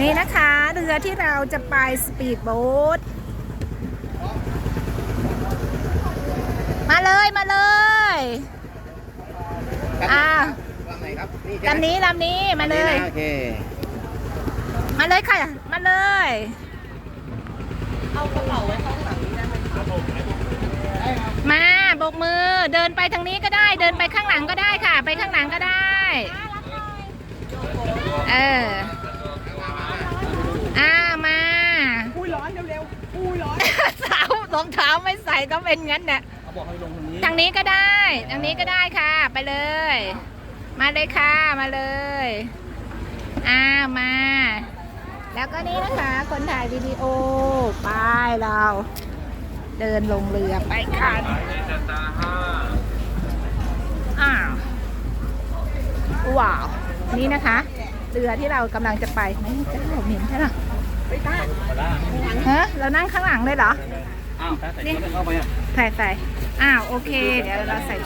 นี่นะคะเรือที่เราจะไปสปีดโบ๊ทมาเลยมาเลยอ่าลำไหนครับนี่ใช่ไหมลำนี้ลำนี้มาเลยอันนี้นะโอเคมาเลยค่ะ มาเลย มาโบกมือเดินไปทางนี้ก็ได้ เดินไปข้างหลังก็ได้ค่ะ ไปข้างหลังก็ได้ เอออ่ามา อุ้ยร้อนเร็วๆอุ้ยร้อน สาวรองเท้าไม่ใส่ก็เป็นงั้นน่ะเขาบอกให้ลงตรงนี้ทางนี้ก็ได้ ทางนี้ก็ได้ค่ะ ไปเลย มาเลยค่ะ มาเลย อ่ามา แล้วก็นี่นะคะ คนถ่ายวิดีโอ ไปเรา เดินลงเรือไปกันอ้าวว้าว นี่นะคะ เรือที่เรากำลังจะไปไม่เจ้าเหม็นใช่ไหมไปต้าฮะ เรานั่งข้างหลังเลยเหรอ อ้าวถ้าใส่ชุดเข้าไปอะ ใส่ใส่อ้าว โอเค เดี๋ยวเราใส่ชุด